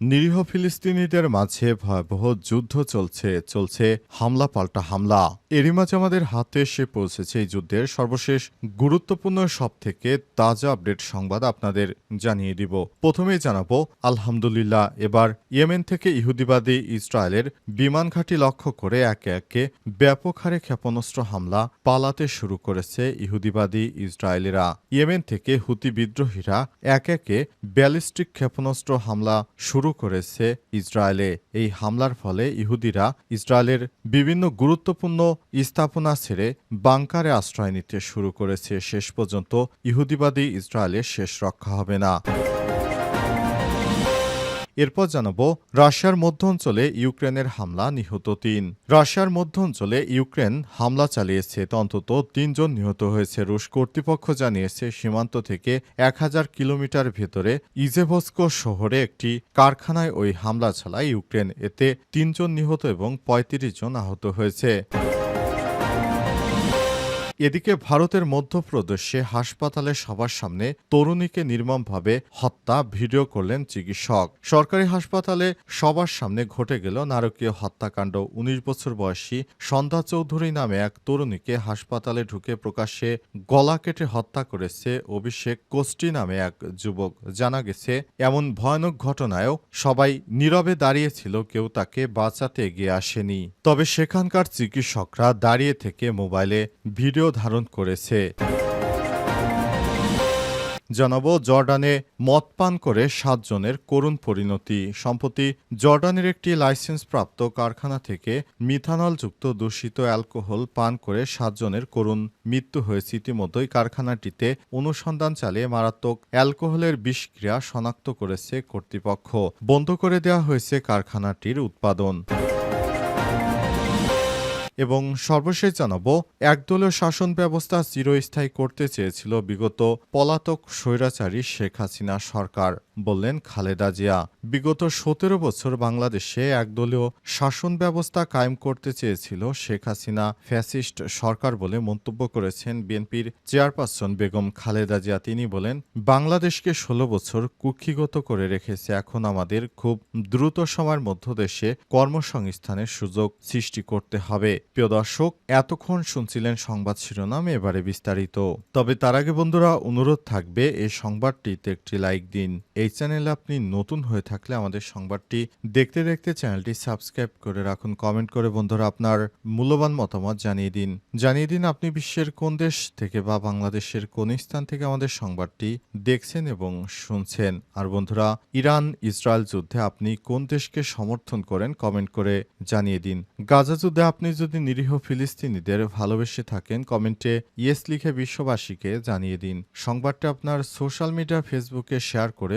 নিরীহ ফিলিস্তিনিদের মাঝে ভয়াবহ যুদ্ধ চলছে চলছে হামলা পাল্টা হামলা। এরই মাঝে আমাদের হাতে এসে পৌঁছেছে এই যুদ্ধের সর্বশেষ গুরুত্বপূর্ণ সব থেকে তাজা আপডেট সংবাদ আপনাদের জানিয়ে দিব। প্রথমেই জানাব, আলহামদুলিল্লাহ, এবার ইয়েমেন থেকে ইহুদিবাদী ইসরায়েলের বিমান ঘাঁটি লক্ষ্য করে একে একে ব্যাপক হারে ক্ষেপণাস্ত্র হামলা পালাতে শুরু করেছে ইহুদিবাদী ইসরায়েলিরা। ইয়েমেন থেকে হুতি বিদ্রোহীরা এক একে ব্যালিস্টিক ক্ষেপণাস্ত্র হামলা শুরু করেছে ইসরায়েলে। এই হামলার ফলে ইহুদিরা ইসরায়েলের বিভিন্ন গুরুত্বপূর্ণ স্থাপনা ছেড়ে বাংকারে আশ্রয় নিতে শুরু করেছে। শেষ পর্যন্ত ইহুদিবাদী ইসরায়েলের শেষ রক্ষা হবে না। এরপর জানাব রাশিয়ার মধ্য অঞ্চলে ইউক্রেনের হামলা নিহত তিন। রাশিয়ার মধ্য অঞ্চলে ইউক্রেন হামলা চালিয়েছে, অন্তত তিনজন নিহত হয়েছে। রুশ কর্তৃপক্ষ জানিয়েছে, সীমান্ত থেকে এক হাজার কিলোমিটার ভেতরে ইজেভস্কো শহরে একটি কারখানায় ওই হামলা চালায় ইউক্রেন। এতে তিনজন নিহত এবং পঁয়ত্রিশ জন আহত হয়েছে। এদিকে ভারতের মধ্যপ্রদেশে হাসপাতালে সবার সামনে তরুণীকে নির্মমভাবে হত্যা ভিডিও করলেন চিকিৎসক। সরকারি হাসপাতালে সবার সামনে ঘটে গেল নারকীয় হত্যাকাণ্ড। ১৯ বছর বয়সী সন্ধ্যা চৌধুরী নামে এক তরুণীকে হাসপাতালে ঢুকে প্রকাশ্যে গলা কেটে হত্যা করেছে অভিষেক কোষ্টি নামে এক যুবক। জানা গেছে, এমন ভয়ানক ঘটনায়ও সবাই নীরবে দাঁড়িয়েছিল, কেউ তাকে বাঁচাতে এগিয়ে আসেনি। তবে সেখানকার চিকিৎসকরা দাঁড়িয়ে থেকে মোবাইলে ভিডিও ধারণ করেছে। জানাব, জর্ডানে মদ পান করে সাতজনের করুণ পরিণতি। সম্প্রতি জর্ডানের একটি লাইসেন্সপ্রাপ্ত কারখানা থেকে মিথানলযুক্ত দূষিত অ্যালকোহল পান করে সাতজনের করুণ মৃত্যু হয়েছে ইতিমধ্যেই। কারখানাটিতে অনুসন্ধান চালিয়ে মারাত্মক অ্যালকোহলের বিষক্রিয়া শনাক্ত করেছে কর্তৃপক্ষ। বন্ধ করে দেওয়া হয়েছে কারখানাটির উৎপাদন। এবং সর্বশেষ জানাব, একদলীয় শাসন ব্যবস্থা চিরস্থায়ী করতে চেয়েছিল বিগত পলাতক স্বৈরাচারী শেখ হাসিনা সরকার। বললেন খালেদা জিয়া। বিগত সতেরো বছর বাংলাদেশে একদলীয় শাসন ব্যবস্থা কায়েম করতে চেয়েছিল শেখ হাসিনা, ফ্যাসিস্ট সরকার বলে মন্তব্য করেছেন বিএনপির চেয়ারপারসন বেগম খালেদা জিয়া। তিনি বলেন, বাংলাদেশকে ষোলো বছর কুক্ষিগত করে রেখেছে এখন আমাদের খুব দ্রুত সময়ের মধ্য দেশে কর্মসংস্থানের সুযোগ সৃষ্টি করতে হবে। প্রিয় দর্শক, এতক্ষণ শুনছিলেন সংবাদ শিরোনাম, এবারে বিস্তারিত। তবে তার আগে বন্ধুরা, অনুরোধ থাকবে, এই সংবাদটিতে একটি লাইক দিন। এই চ্যানেলে আপনি নতুন হয়ে থাকলে আমাদের সংবাদটি দেখতে দেখতে চ্যানেলটি সাবস্ক্রাইব করে রাখুন। কমেন্ট করে বন্ধুরা আপনার মূল্যবান মতামত জানিয়ে দিন। জানিয়ে দিন আপনি বিশ্বের কোন দেশ থেকে বা বাংলাদেশের কোন স্থান থেকে আমাদের সংবাদটি দেখছেন এবং শুনছেন। আর বন্ধুরা ইরান ইসরায়েল যুদ্ধে আপনি কোন দেশকে সমর্থন করেন কমেন্ট করে জানিয়ে দিন। গাজা যুদ্ধে আপনি যদি নিরীহ ফিলিস্তিনিদের ভালোবেসে থাকেন কমেন্টে ইয়েস লিখে বিশ্ববাসীকে জানিয়ে দিন। সংবাদটা আপনার সোশ্যাল মিডিয়া ফেসবুকে শেয়ার করে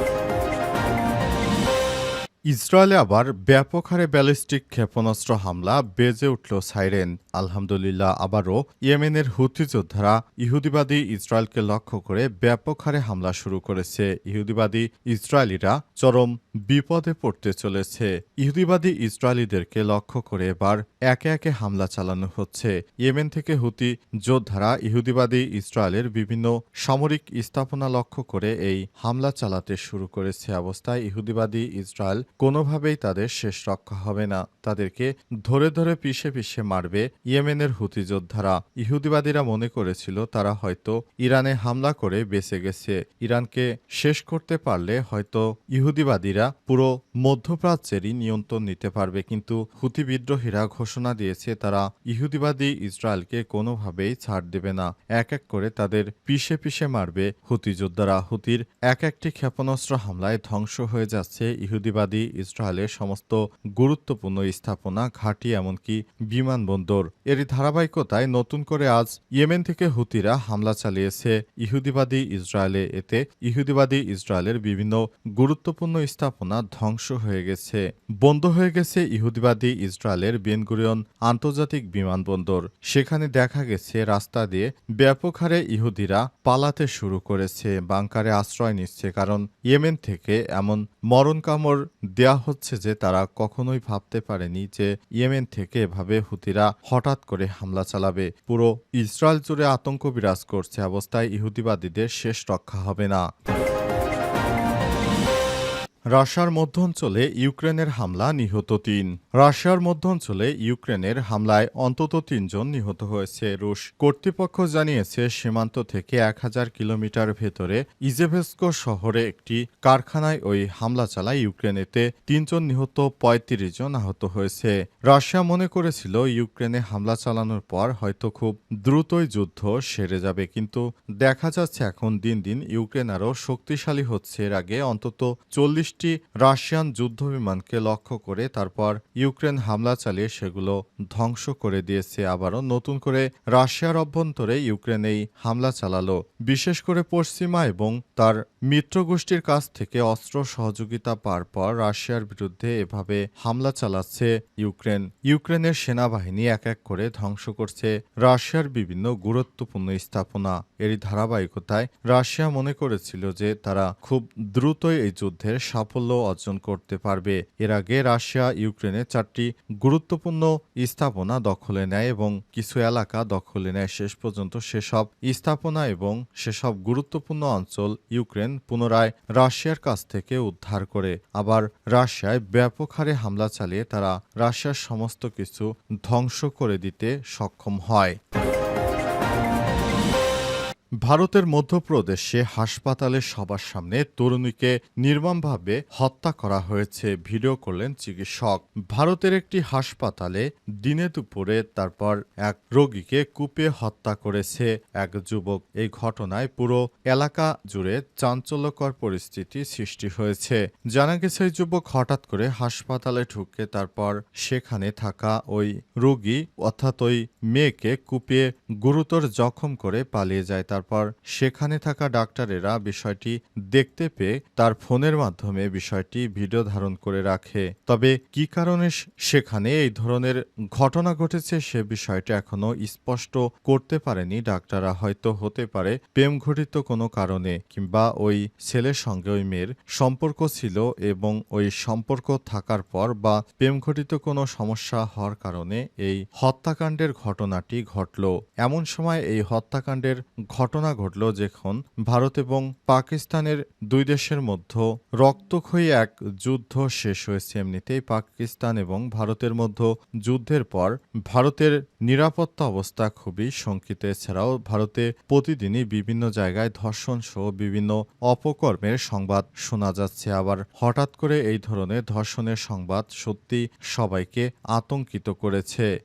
ইসরায়েলে আবার ব্যাপক হারে ব্যালিস্টিক ক্ষেপণাস্ত্র হামলা, বেজে উঠল সাইরেন। আলহামদুলিল্লাহ, আবারও ইয়েমেনের হুতি যোদ্ধারা ইহুদিবাদী ইসরায়েলকে লক্ষ্য করে ব্যাপক হারে হামলা শুরু করেছে। ইহুদিবাদী ইসরায়েলিরা চরম বিপদে পড়তে চলেছে। ইহুদিবাদী ইসরায়েলিদেরকে লক্ষ্য করে এবার একে একে হামলা চালানো হচ্ছে। ইয়েমেন থেকে হুতি যোদ্ধারা ইহুদিবাদী ইসরায়েলের বিভিন্ন সামরিক স্থাপনা লক্ষ্য করে এই হামলা চালাতে শুরু করেছে। অবস্থায় ইহুদিবাদী ইসরায়েল কোনোভাবেই তাদের শেষ রক্ষা হবে না। তাদেরকে ধরে ধরে পিষে পিষে মারবে ইয়েমেনের হুতি যোদ্ধারা। ইহুদিবাদীরা মনে করেছিল তারা হয়তো ইরানে হামলা করে বেঁচে গেছে। ইরানকে শেষ করতে পারলে হয়তো ইহুদিবাদীরা পুরো মধ্যপ্রাচ্যেরই নিয়ন্ত্রণ নিতে পারবে, কিন্তু হুতি বিদ্রোহীরা ঘোষণা দিয়েছে তারা ইহুদিবাদী ইসরায়েলকে কোনোভাবেই ছাড় দেবে না। এক এক করে তাদের পিষে পিষে মারবে হুতি যোদ্ধারা। হুতির এক একটি ক্ষেপণাস্ত্র হামলায় ধ্বংস হয়ে যাচ্ছে ইহুদিবাদী ইসরায়েলের সমস্ত গুরুত্বপূর্ণ স্থাপনা, ঘাঁটি, এমনকি বিমানবন্দর। এরই ধারাবাহিকতায় নতুন করে আজ ইয়েমেন থেকে হুতিরা হামলা চালিয়েছে ইহুদিবাদী ইসরায়েলে। এতে ইহুদিবাদী ইসরায়েলের বিভিন্ন গুরুত্বপূর্ণ স্থাপনা ধ্বংস হয়ে গেছে। বন্ধ হয়ে গেছে ইহুদিবাদী ইসরায়েলের বেনগুরিয়ন আন্তর্জাতিক বিমানবন্দর। সেখানে দেখা গেছে রাস্তা দিয়ে ব্যাপক হারে ইহুদিরা পালাতে শুরু করেছে। বাংকারে আশ্রয় নিচ্ছে, কারণ ইয়েমেন থেকে এমন মরণ কামড় দেয়া হচ্ছে যে তারা কখনোই ভাবতে পারেনি যে ইয়েমেন থেকে এভাবে হুতিরা হঠাৎ করে হামলা চালাবে। পুরো ইসরায়েল জুড়ে আতঙ্ক বিরাজ করছে, অবস্থায় ইহুদিবাদীদের শেষ রক্ষা হবে না। রাশিয়ার মধ্যাঞ্চলে ইউক্রেনের হামলা নিহত তিন। রাশিয়ার মধ্যাঞ্চলে ইউক্রেনের হামলায় অন্তত তিনজন নিহত হয়েছে রুশ। কর্তৃপক্ষ জানিয়েছে, সীমান্ত থেকে এক হাজার কিলোমিটার ভেতরে ইজেভেস্কো শহরে একটি কারখানায় ওই হামলা চালায় ইউক্রেনেতে তিনজন নিহত, পঁয়ত্রিশ জন আহত হয়েছে। রাশিয়া মনে করেছিল, ইউক্রেনে হামলা চালানোর পর হয়তো খুব দ্রুতই যুদ্ধ সেরে যাবে, কিন্তু দেখা যাচ্ছে এখন দিন দিন ইউক্রেন আরও শক্তিশালী হচ্ছে। এর আগে অন্তত চল্লিশটি রাশিয়ান যুদ্ধবিমানকে লক্ষ্য করে তারপর ইউক্রেন হামলা চালিয়ে সেগুলো ধ্বংস করে দিয়েছে। আবারও নতুন করে রাশিয়ার অভ্যন্তরে ইউক্রেন এই হামলা চালালো। বিশেষ করে পশ্চিমা এবং তার মিত্রগোষ্ঠীর কাছ থেকে অস্ত্র সহযোগিতা পাওয়ার পর রাশিয়ার বিরুদ্ধে এভাবে হামলা চালাচ্ছে ইউক্রেন। ইউক্রেনের সেনাবাহিনী এক এক করে ধ্বংস করছে রাশিয়ার বিভিন্ন গুরুত্বপূর্ণ স্থাপনা। এরই ধারাবাহিকতায় রাশিয়া মনে করেছিল যে তারা খুব দ্রুতই এই যুদ্ধের সাফল্য অর্জন করতে পারবে। এর আগে রাশিয়া, ইউক্রেনে চারটি গুরুত্বপূর্ণ স্থাপনা দখলে নেয় এবং কিছু এলাকা দখলে নেয়। শেষ পর্যন্ত সেসব স্থাপনা এবং সেসব গুরুত্বপূর্ণ অঞ্চল ইউক্রেন পুনরায় রাশিয়ার কাছ থেকে উদ্ধার করে। আবার রাশিয়ায় ব্যাপক হারে হামলা চালিয়ে তারা রাশিয়ার সমস্ত কিছু ধ্বংস করে দিতে সক্ষম হয়। ভারতের মধ্যপ্রদেশে হাসপাতালে সবার সামনে তরুণীকে নির্মমভাবে হত্যা করা হয়েছে, ভিডিও করলেন চিকিৎসক। ভারতের একটি হাসপাতালে দিনে দুপুরে তারপর এক রোগীকে কুপে হত্যা করেছে এক যুবক। এই ঘটনায় পুরো এলাকা জুড়ে চাঞ্চল্যকর পরিস্থিতি সৃষ্টি হয়েছে। জানা গেছে যুবক হঠাৎ করে হাসপাতালে ঢুকে তারপর সেখানে থাকা ওই রোগী, অর্থাৎ ওই মেয়েকে কুপিয়ে গুরুতর জখম করে পালিয়ে যায়। তারপর সেখানে থাকা ডাক্তারেরা বিষয়টি দেখতে পেয়ে তার ফোনের মাধ্যমে বিষয়টি ভিডিও ধারণ করে রাখে। তবে কি কারণে সেখানে এই ধরনের ঘটনা ঘটেছে সে বিষয়টা এখনও স্পষ্ট করতে পারেনি ডাক্তাররা। হয়তো হতে পারে প্রেম ঘটিত কোনো কারণে কিংবা ওই ছেলের সঙ্গে ওই মেয়ের সম্পর্ক ছিল এবং ওই সম্পর্ক থাকার পর বা প্রেম ঘটিত কোনো সমস্যা হওয়ার কারণে এই হত্যাকাণ্ডের ঘটনাটি ঘটল। এমন সময় এই হত্যাকাণ্ডের ঘটনা ঘটল যখন ভারত এবং পাকিস্তানের দুই দেশের মধ্যে রক্তক্ষয়ী এক যুদ্ধ শেষ হয়েছে এমনিতেই। পাকিস্তান এবং ভারতের মধ্যে যুদ্ধের পর ভারতের নিরাপত্তা অবস্থা খুবই শঙ্কিত। এছাড়াও ভারতে প্রতিদিনই বিভিন্ন জায়গায় ধর্ষণ সহ বিভিন্ন অপকর্মের সংবাদ শোনা যাচ্ছে। আবার হঠাৎ করে এই ধরনের ধর্ষণের সংবাদ সত্যি সবাইকে আতঙ্কিত করেছে।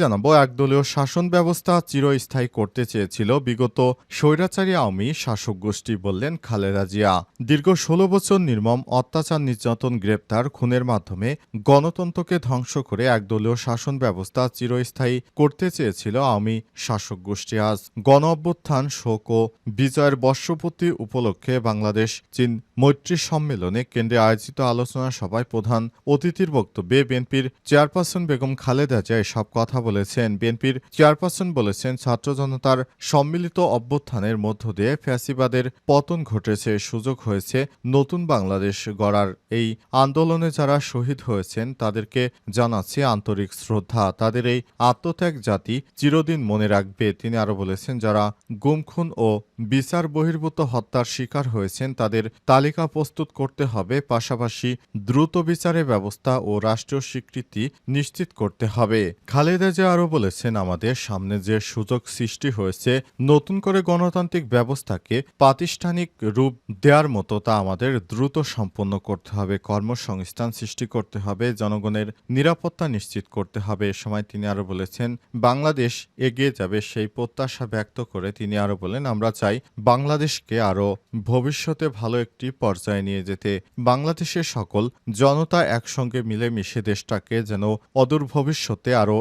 জানাব একদলীয় শাসন ব্যবস্থা চিরস্থায়ী করতে চেয়েছিল বিগত স্বৈরাচারী আওয়ামী শাসক গোষ্ঠী বললেন খালেদা জিয়া। দীর্ঘ ষোলো বছর নির্মম অত্যাচার, নির্যাতন, গ্রেপ্তার, খুনের মাধ্যমে গণতন্ত্রকে ধ্বংস করে একদলীয় শাসন ব্যবস্থা চিরস্থায়ী করতে চেয়েছিল আওয়ামী শাসক গোষ্ঠী আজ। গণ অভ্যুত্থান, শোক ও বিজয়ের বর্ষপূর্তি উপলক্ষে বাংলাদেশ, চীন মৈত্রী সম্মেলনে কেন্দ্রে আয়োজিত আলোচনা সভায় প্রধান অতিথির বক্তব্যে বিএনপির চেয়ারপারসন বেগম খালেদা জিয়া এসব কথা বলেছেন। বিএনপির চেয়ারপারসন বলেছেন, ছাত্র জনতার সম্মিলিত অভ্যুত্থানের মধ্য দিয়ে ফ্যাসিবাদের পতন ঘটেছে, সুযোগ হয়েছে, নতুন বাংলাদেশ গড়ার। এই আন্দোলনে যারা শহীদ হয়েছেন, তাদেরকে জানাচ্ছি আন্তরিক শ্রদ্ধা। তাদের এই আত্মত্যাগ জাতি চিরদিন মনে রাখবে, তিনি আরও বলেছেন, যারা গুমখুন ও বিচার বহির্ভূত হত্যার শিকার হয়েছেন, তাদের তালিকা প্রস্তুত করতে হবে, পাশাপাশি দ্রুত বিচারের ব্যবস্থা ও রাষ্ট্রীয় স্বীকৃতি নিশ্চিত করতে হবে। খালেদা জিয়া আরও বলেছেন, আমাদের সামনে যে সুযোগ সৃষ্টি হয়েছে, নতুন করে গণতান্ত্রিক ব্যবস্থাকে প্রাতিষ্ঠানিক রূপ দেওয়ার মতো তা আমাদের দ্রুত সম্পন্ন করতে হবে, কর্মসংস্থান সৃষ্টি করতে হবে, জনগণের নিরাপত্তা নিশ্চিত করতে হবে। এ সময় তিনি আরও বলেছেন, বাংলাদেশ এগিয়ে যাবে সেই প্রত্যাশা ব্যক্ত করে। তিনি আরও বলেন, আমরা চাই বাংলাদেশকে আরও ভবিষ্যতে ভালো একটি পর্যায়ে নিয়ে যেতে। বাংলাদেশের সকল জনতা একসঙ্গে মিলেমিশে দেশটাকে যেন অদূর ভবিষ্যতে আরও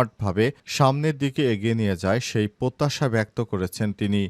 স্মার্টভাবে সামনের দিকে এগিয়ে নিয়ে যায় সেই প্রত্যাশা ব্যক্ত করেছেন তিনি।